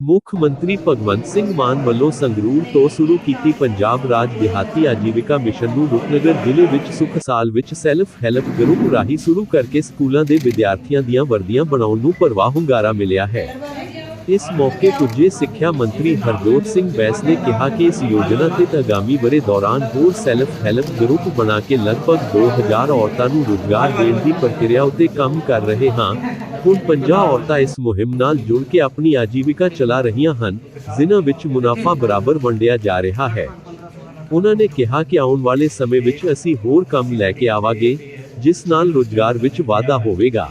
ਮੁੱਖ ਮੰਤਰੀ ਭਗਵੰਤ ਸਿੰਘ ਮਾਨ ਵੱਲੋਂ ਸੰਗਰੂਰ ਤੋਂ ਸ਼ੁਰੂ ਕੀਤੀ ਪੰਜਾਬ ਰਾਜ ਦਿਹਾਤੀ ਆਜੀਵਿਕਾ ਮਿਸ਼ਨ ਨੂੰ ਰੂਪਨਗਰ ਜ਼ਿਲ੍ਹੇ ਵਿੱਚ ਸੁਖ ਸਾਲ ਵਿੱਚ ਸੈਲਫ ਹੈਲਪ ਗਰੁੱਪ ਰਾਹੀਂ ਸ਼ੁਰੂ ਕਰਕੇ ਸਕੂਲਾਂ ਦੇ ਵਿਦਿਆਰਥੀਆਂ ਦੀਆਂ ਵਰਦੀਆਂ ਬਣਾਉਣ ਨੂੰ ਭਰਵਾਂ ਹੁੰਗਾਰਾ ਮਿਲਿਆ ਹੈ। ਇਸ ਮੌਕੇ ਪੁੱਜੇ ਸਿੱਖਿਆ ਮੰਤਰੀ ਹਰਜੋਤ ਸਿੰਘ ਬੈਂਸ ਨੇ ਕਿਹਾ ਕਿ ਇਸ ਯੋਜਨਾ ਤਹਿਤ ਆਗਾਮੀ ਬਰੇ ਦੌਰਾਨ ਹੋਰ ਸੈਲਫ ਹੈਲਪ ਗਰੁੱਪ ਬਣਾ ਕੇ ਲਗਭਗ 2000 ਔਰਤਾਂ ਨੂੰ ਰੁਜ਼ਗਾਰ ਦੇਣ ਦੀ ਪ੍ਰਕਿਰਿਆ ਉੱਤੇ ਕੰਮ ਕਰ ਰਹੇ ਹਾਂ। ਹੁਣ 50 ਔਰਤਾਂ ਇਸ ਮੁਹਿੰਮ ਨਾਲ ਜੁੜ ਕੇ ਆਪਣੀ ਆਜੀਵਿਕਾ ਚਲਾ ਰਹੀਆਂ ਹਨ। ਜਿਨ੍ਹਾਂ ਵਿੱਚ ਮੁਨਾਫਾ ਬਰਾਬਰ ਵੰਡਿਆ ਜਾ ਰਿਹਾ ਹੈ। ਉਹਨਾਂ ਨੇ ਕਿਹਾ ਕਿ ਆਉਣ ਵਾਲੇ ਸਮੇਂ ਵਿੱਚ ਅਸੀਂ ਹੋਰ ਕੰਮ ਲੈ ਕੇ ਆਵਾਂਗੇ। ਜਿਸ ਨਾਲ ਰੁਜ਼ਗਾਰ ਵਿੱਚ ਵਾਧਾ ਹੋਵੇਗਾ।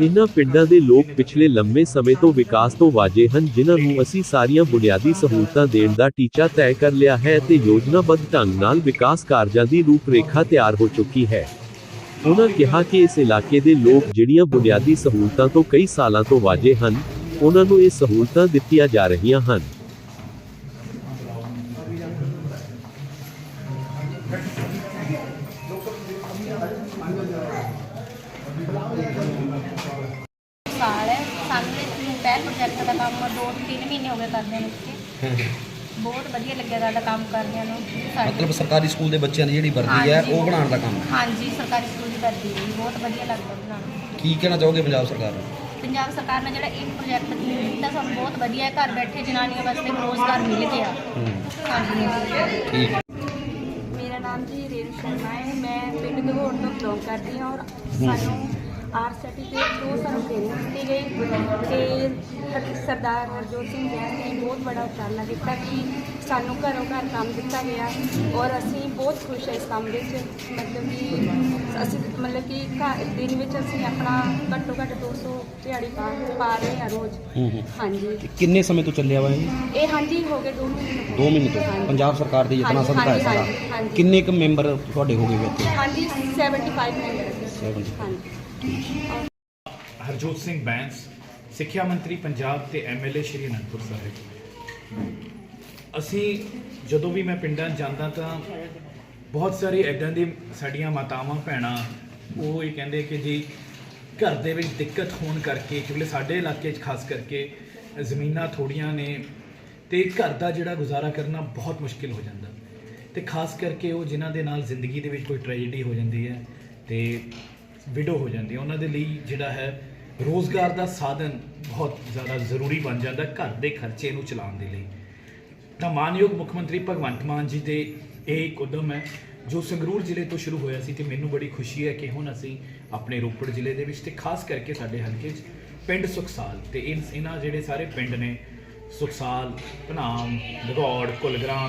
ਇਨ੍ਹਾਂ ਪਿੰਡਾਂ ਦੇ ਲੋਕ ਪਿਛਲੇ ਲੰਮੇ ਸਮੇਂ ਤੋਂ ਵਿਕਾਸ ਤੋਂ ਵਾਜੇ ਹਨ, ਜਿਨ੍ਹਾਂ ਨੂੰ ਅਸੀਂ ਸਾਰੀਆਂ ਬੁਨਿਆਦੀ ਸਹੂਲਤਾਂ ਦੇਣ ਦਾ ਟੀਚਾ ਤੈਅ ਕਰ ਲਿਆ ਹੈ ਤੇ ਯੋਜਨਾਬੱਧ ਢੰਗ ਨਾਲ ਵਿਕਾਸ ਕਾਰਜਾਂ ਦੀ ਰੂਪਰੇਖਾ ਤਿਆਰ ਹੋ ਚੁੱਕੀ ਹੈ। ਉਹਨਾਂ ਕਿਹਾ ਕਿ ਇਸ ਇਲਾਕੇ ਦੇ ਲੋਕ ਜਿਹੜੀਆਂ ਬੁਨਿਆਦੀ ਸਹੂਲਤਾਂ ਤੋਂ ਕਈ ਸਾਲਾਂ ਤੋਂ ਵਾਜੇ ਹਨ ਉਹਨਾਂ ਨੂੰ ਇਹ ਸਹੂਲਤਾਂ ਦਿੱਤੀਆਂ ਜਾ ਰਹੀਆਂ ਹਨ। ਸਾਲ ਹੈ। ਸਾਨੂੰ ਇਹ ਪਹਿਲ ਪ੍ਰੋਜੈਕਟ ਦਾ ਕੰਮ ਦੋ ਤਿੰਨ ਮਹੀਨੇ ਹੋ ਗਏ ਕਰਦੇ ਨੂੰ ਇੱਥੇ। ਬਹੁਤ ਵਧੀਆ ਲੱਗਿਆ ਸਾਡਾ ਕੰਮ ਕਰਦਿਆਂ ਨੂੰ। ਸਾਡੇ ਮਤਲਬ ਸਰਕਾਰੀ ਸਕੂਲ ਦੇ ਬੱਚਿਆਂ ਦੀ ਜਿਹੜੀ ਵਰਦੀ ਹੈ ਹਾਂਜੀ। ਉਹ ਬਣਾਉਣ ਦਾ ਕੰਮ ਹਾਂਜੀ ਸਰਕਾਰੀ ਸਕੂਲ ਦੀ ਵਰਦੀ ਹੈ ਬਹੁਤ ਵਧੀਆ ਲੱਗਦਾ ਬਣਾਉਣਾ ਕੀ ਕਹਿਣਾ ਚਾਹੋਗੇ ਪੰਜਾਬ ਸਰਕਾਰ ਨੂੰ? ਪੰਜਾਬ ਸਰਕਾਰ ਨੇ ਜਿਹੜਾ ਇਹ ਪ੍ਰੋਜੈਕਟ ਦਿੱਤਾ ਸਾਨੂੰ ਬਹੁਤ ਵਧੀਆ ਹੈ ਘਰ ਬੈਠੇ ਜਨਾਨੀਆਂ ਵਾਸਤੇ ਰੋਜ਼ਗਾਰ ਮਿਲ ਗਿਆ। ਹਾਂਜੀ। ਠੀਕ। ਨਾਮ ਜੀ ਰੇਣੂ ਸ਼ਰਮਾ ਹੈ। ਮੈਂ ਪਿੰਡ ਘਗੋੜ ਤੋਂ ਬਿਲੋਂਗ ਕਰਦੀ ਹਾਂ ਔਰ ਸਾਨੂੰ ਆਰ ਸਰਟੀਫਿਕੇਟ ਤੋਂ ਸਾਨੂੰ ਟ੍ਰੇਨਿੰਗ ਦਿੱਤੀ ਗਈ ਤੇ ਸਰਦਾਰ ਹਰਜੋਤ ਸਿੰਘ ਜੈਨ ਨੇ ਬਹੁਤ ਬੜਾ ਉਪਰਾਲਾ ਕੀਤਾ ਕਿ ਸਾਨੂੰ ਘਰੋਂ ਘਰ ਕੰਮ ਦਿੱਤਾ ਗਿਆ ਔਰ ਅਸੀਂ ਬਹੁਤ ਖੁਸ਼ ਹਾਂ ਇਸ ਕੰਮ ਵਿੱਚ। ਮਤਲਬ ਕਿ ਅਸੀਂ ਮਤਲਬ ਕਿ ਘਰ ਦਿਨ ਵਿੱਚ ਅਸੀਂ ਆਪਣਾ ਘੱਟੋ ਘੱਟ 200 ਦਿਹਾੜੀ ਪਾ ਪਾ ਰਹੇ ਹਾਂ ਰੋਜ਼। ਹਾਂਜੀ। ਕਿੰਨੇ ਸਮੇਂ ਤੋਂ ਚੱਲਿਆ ਵਾ ਇਹ? ਇਹ ਹਾਂਜੀ ਹੋ ਗਏ ਦੋ ਮਹੀਨੇ 2 ਮਹੀਨੇ ਤੋਂ। ਪੰਜਾਬ ਸਰਕਾਰ ਦੀ ਹਾਂਜੀ, ਸਦਕਾ ਹੈ ਸਾਰਾ। ਕਿੰਨੇ ਕੁ ਮੈਂਬਰ ਤੁਹਾਡੇ ਹੋ ਗਏ ਹਾਂਜੀ 75 ਮੈਂਬਰ। 70 ਹਾਂਜੀ। ਹਰਜੋਤ ਸਿੰਘ ਬੈਂਸ, ਸਿੱਖਿਆ ਮੰਤਰੀ ਪੰਜਾਬ ਤੇ ਐਮਐਲਏ ਸ਼੍ਰੀ ਅਨੰਦਪੁਰ ਸਾਹਿਬ। ਅਸੀਂ ਜਦੋਂ ਵੀ ਮੈਂ ਪਿੰਡਾਂ 'ਚ ਜਾਂਦਾ ਤਾਂ ਬਹੁਤ ਸਾਰੇ ਐਦਾਂ ਦੇ ਸਾਡੀਆਂ ਮਾਤਾਵਾਂ, ਭੈਣਾਂ, ਉਹ ਇਹ ਕਹਿੰਦੇ ਕਿ ਜੀ ਘਰ ਦੇ ਵਿੱਚ ਦਿੱਕਤ ਹੋਣ ਕਰਕੇ ਕਿਉਂਕਿ ਸਾਡੇ ਇਲਾਕੇ 'ਚ ਖਾਸ ਕਰਕੇ ਜ਼ਮੀਨਾਂ ਥੋੜੀਆਂ ਨੇ ਤੇ ਘਰ ਦਾ ਜਿਹੜਾ ਗੁਜ਼ਾਰਾ ਕਰਨਾ ਬਹੁਤ ਮੁਸ਼ਕਿਲ ਹੋ ਜਾਂਦਾ। ਤੇ ਖਾਸ ਕਰਕੇ ਉਹ ਜਿਨ੍ਹਾਂ ਦੇ ਨਾਲ ਜ਼ਿੰਦਗੀ ਦੇ ਵਿੱਚ ਕੋਈ ਟ੍ਰੈਜੇਡੀ ਹੋ ਜਾਂਦੀ ਹੈ ਤੇ ਵਿਡੋ ਹੋ ਜਾਂਦੀ ਹੈ ਉਹਨਾਂ ਦੇ ਲਈ ਜਿਹੜਾ ਹੈ, ਰੋਜ਼ਗਾਰ ਦਾ ਸਾਧਨ ਬਹੁਤ ਜ਼ਿਆਦਾ ਜ਼ਰੂਰੀ ਬਣ ਜਾਂਦਾ ਘਰ ਦੇ ਖਰਚੇ ਨੂੰ ਚਲਾਉਣ ਦੇ ਲਈ। ਤਾਂ ਮਾਨਯੋਗ ਮੁੱਖ ਮੰਤਰੀ ਭਗਵੰਤ ਮਾਨ ਜੀ ਦੇ ਇਹ ਇੱਕ ਉਦਮ ਹੈ, ਜੋ ਸੰਗਰੂਰ ਜ਼ਿਲ੍ਹੇ ਤੋਂ ਸ਼ੁਰੂ ਹੋਇਆ ਸੀ ਤੇ ਮੈਨੂੰ ਬੜੀ ਖੁਸ਼ੀ ਹੈ ਕਿ ਹੁਣ ਅਸੀਂ ਆਪਣੇ ਰੋਪੜ ਜ਼ਿਲ੍ਹੇ ਦੇ ਵਿੱਚ ਤੇ ਖਾਸ ਕਰਕੇ ਸਾਡੇ ਹਲਕੇ 'ਚ ਪਿੰਡ ਸੁਖਸਾਲ ਤੇ ਇਨ- ਇਹਨਾਂ ਜਿਹੜੇ ਸਾਰੇ ਪਿੰਡ ਨੇ, ਸੁਖਸਾਲ ਭਨਾਮ ਲਗੌੜ ਕੁਲਗਰਾਂ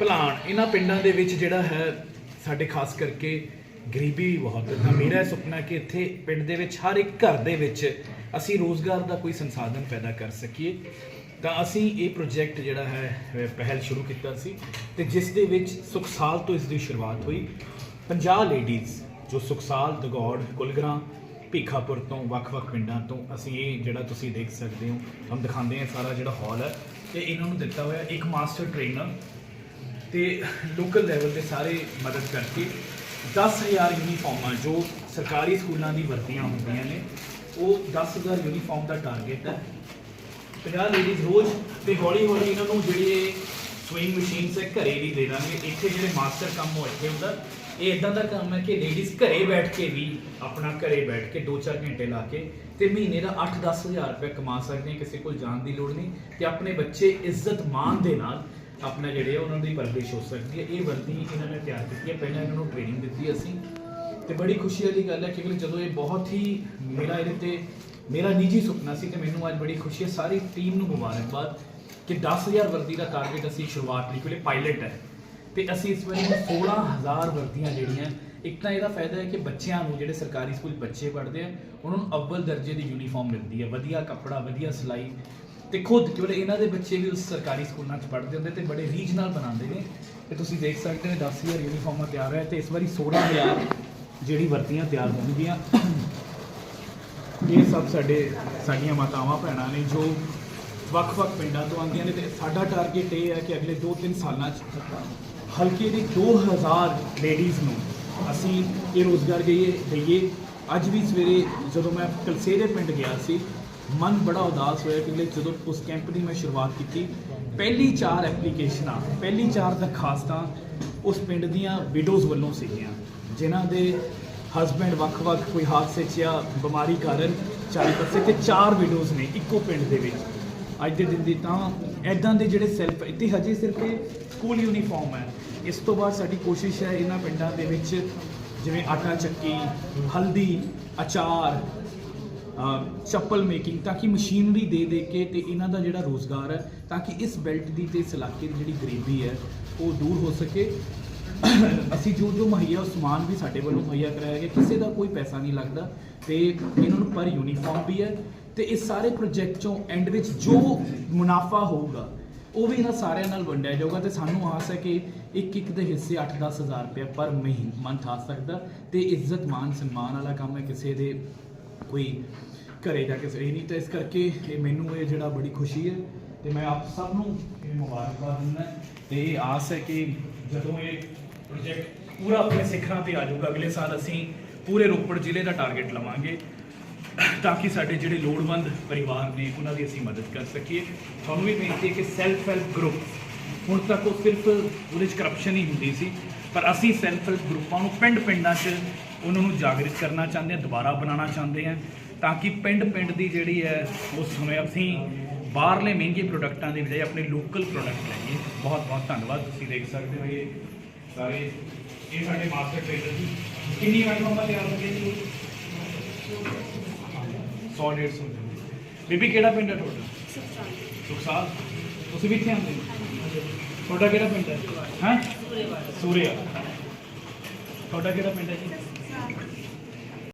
ਭਲਾਣ ਇਹਨਾਂ ਪਿੰਡਾਂ ਦੇ ਵਿੱਚ ਜਿਹੜਾ ਹੈ, ਸਾਡੇ ਖਾਸ ਕਰਕੇ ਗਰੀਬੀ ਵੀ ਬਹੁਤ ਹੈ। ਤਾਂ ਮੇਰਾ ਇਹ ਸੁਪਨਾ ਕਿ ਇੱਥੇ ਪਿੰਡ ਦੇ ਵਿੱਚ, ਹਰ ਇੱਕ ਘਰ ਦੇ ਵਿੱਚ ਅਸੀਂ ਰੋਜ਼ਗਾਰ ਦਾ ਕੋਈ ਸੰਸਾਧਨ ਪੈਦਾ ਕਰ ਸਕੀਏ। ਤਾਂ ਅਸੀਂ ਇਹ ਪ੍ਰੋਜੈਕਟ ਜਿਹੜਾ ਹੈ ਪਹਿਲ ਸ਼ੁਰੂ ਕੀਤਾ ਸੀ ਤੇ ਜਿਸ ਦੇ ਵਿੱਚ ਸੁਖਸਾਲ ਤੋਂ ਇਸ ਦੀ ਸ਼ੁਰੂਆਤ ਹੋਈ। 50 ਲੇਡੀਜ਼ ਜੋ ਸੁਖਸਾਲ ਦਗੌੜ ਕੁਲਗਰਾਂ ਭੀਖਾਪੁਰ ਤੋਂ, ਵੱਖ-ਵੱਖ ਪਿੰਡਾਂ ਤੋਂ ਅਸੀਂ ਇਹ ਜਿਹੜਾ ਤੁਸੀਂ ਦੇਖ ਸਕਦੇ ਹੋ ਹਮ ਦਿਖਾਉਂਦੇ ਹਾਂ ਸਾਰਾ ਜਿਹੜਾ ਹਾਲ ਹੈ। ਤੇ ਇਹਨਾਂ ਨੂੰ ਦਿੱਤਾ ਹੋਇਆ ਇੱਕ ਮਾਸਟਰ ਟ੍ਰੇਨਰ ਤੇ ਲੋਕਲ ਲੈਵਲ 'ਤੇ ਸਾਰੇ ਮਦਦ ਕਰਕੇ 10000 ਯੂਨੀਫਾਰਮਾਂ ਜੋ ਸਰਕਾਰੀ ਸਕੂਲਾਂ ਦੀ ਵਰਤੀਆਂ ਹੁੰਦੀਆਂ ਨੇ, ਉਹ 10000 ਯੂਨੀਫਾਰਮ ਦਾ ਟਾਰਗੇਟ ਹੈ 50 ਲੇਡੀਜ਼ ਰੋਜ਼ ਤੇ ਹੌਲੀ ਹੌਲੀ ਇਹਨਾਂ ਨੂੰ ਜਿਹੜੀ ਇਹ ਸਵਿੰਗ ਮਸ਼ੀਨਸ ਹੈ ਘਰੇ ਵੀ ਦੇ ਦਾਂਗੇ। ਇੱਥੇ ਜਿਹੜੇ ਮਾਸਟਰ ਕੰਮ ਹੋ ਇੱਥੇ ਹੁੰਦਾ। ਇਹ ਇਦਾਂ ਦਾ ਕੰਮ ਹੈ ਕਿ ਲੇਡੀਜ਼ ਘਰੇ ਬੈਠ ਕੇ ਵੀ ਆਪਣਾ ਘਰੇ ਬੈਠ ਕੇ 2-4 ਘੰਟੇ ਲਾ ਕੇ ਤੇ ਮਹੀਨੇ ਦਾ 8-10 ਹਜ਼ਾਰ ਰੁਪਏ ਕਮਾ ਸਕਦੇ ਕਿਸੇ ਕੋਲ ਜਾਣ ਦੀ ਲੋੜ ਨਹੀਂ ਤੇ ਆਪਣੇ ਬੱਚੇ ਇੱਜ਼ਤ ਮਾਨ ਦੇ ਨਾਲ ਆਪਣਾ ਜਿਹੜੇ ਆ, ਉਹਨਾਂ ਦੀ ਪਰਵਰਿਸ਼ ਹੋ ਸਕਦੀ ਹੈ। ਇਹ ਵਰਦੀ ਇਹਨਾਂ ਨੇ ਤਿਆਰ ਕੀਤੀ ਹੈ। ਪਹਿਲਾਂ ਇਹਨਾਂ ਨੂੰ ਟ੍ਰੇਨਿੰਗ ਦਿੱਤੀ ਅਸੀਂ। ਤੇ ਬੜੀ ਖੁਸ਼ੀ ਵਾਲੀ ਗੱਲ ਹੈ, ਕਿਉਂਕਿ ਜਦੋਂ ਇਹ ਬਹੁਤ ਹੀ ਮੇਰਾ ਇਹਦੇ ਤੇ, ਮੇਰਾ ਨਿੱਜੀ ਸੁਪਨਾ ਸੀ ਤੇ ਮੈਨੂੰ ਅੱਜ ਬੜੀ ਖੁਸ਼ੀ ਹੈ। ਸਾਰੀ ਟੀਮ ਨੂੰ ਮੁਬਾਰਕਬਾਦ ਕਿ 10000 ਵਰਦੀ ਦਾ ਟਾਰਗੇਟ ਅਸੀਂ ਸ਼ੁਰੂਆਤ ਲਈ ਕੋਲੇ ਪਾਇਲਟ ਹੈ। ਤੇ ਅਸੀਂ ਇਸ ਵਾਰੀ 16000 ਵਰਦੀਆਂ ਜਿਹੜੀਆਂ, ਇੱਕ ਤਾਂ ਇਹਦਾ ਫਾਇਦਾ ਹੈ ਕਿ ਬੱਚਿਆਂ ਨੂੰ, ਜਿਹੜੇ ਸਰਕਾਰੀ ਸਕੂਲ ਬੱਚੇ ਪੜ੍ਹਦੇ ਆ, ਉਹਨਾਂ ਨੂੰ ਅਵਲ ਦਰਜੇ ਦੀ ਯੂਨੀਫਾਰਮ ਮਿਲਦੀ ਹੈ। ਵਧੀਆ ਕੱਪੜਾ, ਵਧੀਆ ਸਿਲਾਈ ਤੇ ਖੁਦ ਕਿਉਂਕਿ ਇਹਨਾਂ ਦੇ ਬੱਚੇ ਵੀ ਉਸ ਸਰਕਾਰੀ ਸਕੂਲਾਂ 'ਚ ਪੜ੍ਹਦੇ ਹੁੰਦੇ ਤੇ ਬੜੇ ਰੀਜਨਲ ਬਣਾਉਂਦੇ ਨੇ। ਤੇ ਤੁਸੀਂ ਦੇਖ ਸਕਦੇ ਹੋ 10000 ਯੂਨੀਫਾਰਮਾਂ ਤਿਆਰ ਹੈ ਤੇ ਇਸ ਵਾਰੀ 16000 ਜਿਹੜੀ ਵਰਤੀਆਂ ਤਿਆਰ ਹੋਣਗੀਆਂ। ਇਹ ਸਭ ਸਾਡੇ, ਸਾਡੀਆਂ ਮਾਤਾਵਾਂ, ਭੈਣਾਂ ਨੇ ਜੋ ਵੱਖ-ਵੱਖ ਪਿੰਡਾਂ ਤੋਂ ਆਉਂਦੀਆਂ ਨੇ ਤੇ ਸਾਡਾ ਟਾਰਗੇਟ ਇਹ ਹੈ ਕਿ ਅਗਲੇ 2-3 ਸਾਲਾਂ 'ਚ ਹਲਕੇ ਦੀ 2000 ਲੇਡੀਜ਼ ਨੂੰ ਅਸੀਂ ਇਹ ਰੋਜ਼ਗਾਰ ਗਈਏ ਦਈਏ। ਅੱਜ ਵੀ ਸਵੇਰੇ ਜਦੋਂ ਮੈਂ ਕਲਸੇਰੇ ਪਿੰਡ ਗਿਆ ਸੀ ਮਨ ਬੜਾ ਉਦਾਸ ਹੋਇਆ ਕਿ ਜਦੋਂ ਉਸ ਕੈਂਪ ਦੀ ਮੈਂ ਸ਼ੁਰੂਆਤ ਕੀਤੀ, ਪਹਿਲੀ ਚਾਰ ਐਪਲੀਕੇਸ਼ਨਾਂ ਪਹਿਲੀ ਚਾਰ ਦਰਖਾਸਤਾਂ ਉਸ ਪਿੰਡ ਦੀਆਂ ਵਿਡੋਜ਼ ਵੱਲੋਂ ਸੀਗੀਆਂ, ਜਿਨ੍ਹਾਂ ਦੇ ਹਸਬੈਂਡ ਵੱਖ-ਵੱਖ ਕੋਈ ਹਾਦਸੇ 'ਚ ਜਾਂ ਬਿਮਾਰੀ ਕਾਰਨ ਚਾਰੇ ਪਾਸੇ ਤੇ ਚਾਰ ਵਿਡੋਜ਼ ਨੇ ਇੱਕੋ ਪਿੰਡ ਦੇ ਵਿੱਚ। ਅੱਜ ਦੇ ਦਿਨ ਦੀ ਤਾਂ ਐਦਾਂ ਦੇ ਜਿਹੜੇ ਸੈਲਫ ਇੱਥੇ ਹਜੇ ਸਿਰਫ ਸਕੂਲ ਯੂਨੀਫਾਰਮ ਹੈ। ਇਸ ਤੋਂ ਬਾਅਦ ਸਾਡੀ ਕੋਸ਼ਿਸ਼ ਹੈ ਇਹਨਾਂ ਪਿੰਡਾਂ ਦੇ ਵਿੱਚ ਜਿਵੇਂ ਆਟਾ ਚੱਕੀ, ਹਲਦੀ, ਅਚਾਰ ਚੱਪਲ ਮੇਕਿੰਗ ਤਾਂ ਕਿ ਮਸ਼ੀਨਰੀ ਦੇ ਦੇ ਕੇ ਤੇ ਇਹਨਾਂ ਦਾ ਜਿਹੜਾ ਰੋਜ਼ਗਾਰ ਹੈ, ਤਾਂ ਕਿ ਇਸ ਬੈਲਟ ਦੀ ਤੇ ਇਸ ਇਲਾਕੇ ਦੀ ਜਿਹੜੀ ਗਰੀਬੀ ਹੈ, ਉਹ ਦੂਰ ਹੋ ਸਕੇ। ਅਸੀਂ ਜੋ ਜੋ ਮੁਹੱਈਆ ਸਮਾਨ ਵੀ ਸਾਡੇ ਵੱਲੋਂ ਮੁਹੱਈਆ ਕਰਾਇਆ ਗਿਆ, ਕਿਸੇ ਦਾ ਕੋਈ ਪੈਸਾ ਨਹੀਂ ਲੱਗਦਾ ਤੇ ਇਹਨਾਂ ਨੂੰ ਪਰ ਯੂਨੀਫਾਰਮ ਵੀ ਹੈ ਤੇ ਇਸ ਸਾਰੇ ਪ੍ਰੋਜੈਕਟ ਚੋਂ ਐਂਡ ਵਿੱਚ ਜੋ ਮੁਨਾਫਾ ਹੋਊਗਾ, ਉਹ ਵੀ ਇਹਨਾਂ ਸਾਰਿਆਂ ਨਾਲ ਵੰਡਿਆ ਜਾਊਗਾ ਤੇ ਸਾਨੂੰ ਆਸ ਹੈ ਕਿ ਇੱਕ ਇੱਕ ਦੇ ਹਿੱਸੇ 8-10 ਹਜ਼ਾਰ ਰੁਪਏ ਪਰ ਮਹੀਨ ਮੰਥ ਆ ਸਕਦਾ ਤੇ ਇੱਜ਼ਤ ਮਾਨ ਸਨਮਾਨ ਵਾਲਾ ਕੰਮ ਹੈ ਕਿਸੇ ਦੇ ਕੋਈ ਘਰੇ ਜਾ ਕੇ ਸਹੀ ਨਹੀਂ, ਤਾਂ ਇਸ ਕਰਕੇ ਇਹ ਮੈਨੂੰ ਇਹ ਜਿਹੜਾ ਬੜੀ ਖੁਸ਼ੀ ਹੈ ਤੇ ਮੈਂ ਆਪ ਸਭ ਨੂੰ ਇਹ ਮੁਬਾਰਕਬਾਦ ਦਿੰਦਾ ਤੇ ਇਹ ਆਸ ਹੈ ਕਿ ਜਦੋਂ ਇਹ ਪ੍ਰੋਜੈਕਟ ਪੂਰਾ ਆਪਣੇ ਸਿਖਰਾਂ ਤੇ ਆ ਜਾਊਗਾ, ਅਗਲੇ ਸਾਲ ਅਸੀਂ ਪੂਰੇ ਰੋਪੜ ਜ਼ਿਲ੍ਹੇ ਦਾ ਟਾਰਗੇਟ ਲਵਾਂਗੇ ਤਾਂ ਕਿ ਸਾਡੇ ਜਿਹੜੇ ਲੋੜਵੰਦ ਪਰਿਵਾਰ ਨੇ, ਉਹਨਾਂ ਦੀ ਅਸੀਂ ਮਦਦ ਕਰ ਸਕੀਏ। ਤੁਹਾਨੂੰ ਵੀ ਬੇਨਤੀ ਹੈ ਕਿ ਸੈਲਫ ਹੈਲਪ ਗਰੁੱਪ ਹੁਣ ਤੱਕ ਉਹ ਸਿਰਫ ਉਹਦੇ 'ਚ ਕਰਪਸ਼ਨ ਹੀ ਹੁੰਦੀ ਸੀ, ਪਰ ਅਸੀਂ ਸੈਲਫ ਹੈਲਪ ਗਰੁੱਪਾਂ ਨੂੰ ਪਿੰਡ ਪਿੰਡਾਂ 'ਚ ਉਹਨਾਂ ਨੂੰ ਜਾਗਰਿਤ ਕਰਨਾ ਚਾਹੁੰਦੇ ਹਾਂ ਦੁਬਾਰਾ ਬਣਾਉਣਾ ਚਾਹੁੰਦੇ ਹਾਂ ਤਾਂ ਕਿ ਪਿੰਡ ਪਿੰਡ ਦੀ ਜਿਹੜੀ ਹੈ, ਉਸ ਸਮੇਂ ਅਸੀਂ ਬਾਹਰਲੇ ਮਹਿੰਗੇ ਪ੍ਰੋਡਕਟਾਂ ਦੀ ਬਜਾਏ ਆਪਣੇ ਲੋਕਲ ਪ੍ਰੋਡਕਟ ਲਈਏ। ਬਹੁਤ ਬਹੁਤ ਧੰਨਵਾਦ, ਤੁਸੀਂ ਦੇਖ ਸਕਦੇ ਹੋ ਇਹ ਸਾਰੇ, ਇਹ ਸਾਡੇ ਮਾਸਟਰ ਟ੍ਰੇਨਰ ਜੀ। ਕਿੰਨੀ ਵਾਰ ਮੰਮਾ ਤਿਆਰ ਹੋ ਜੀ? 100 150 ਬੀਬੀ, ਕਿਹੜਾ ਪਿੰਡ ਹੈ ਤੁਹਾਡਾ? ਸੁਖਸਾਲ। ਤੁਸੀਂ ਵੀ ਇੱਥੇ ਆਉਂਦੇ ਹੋ? ਤੁਹਾਡਾ ਕਿਹੜਾ ਪਿੰਡ ਹੈ? ਹਾਂ? ਸੂਰਿਆ ਤੁਹਾਡਾ ਕਿਹੜਾ ਪਿੰਡ ਹੈ ਜੀ?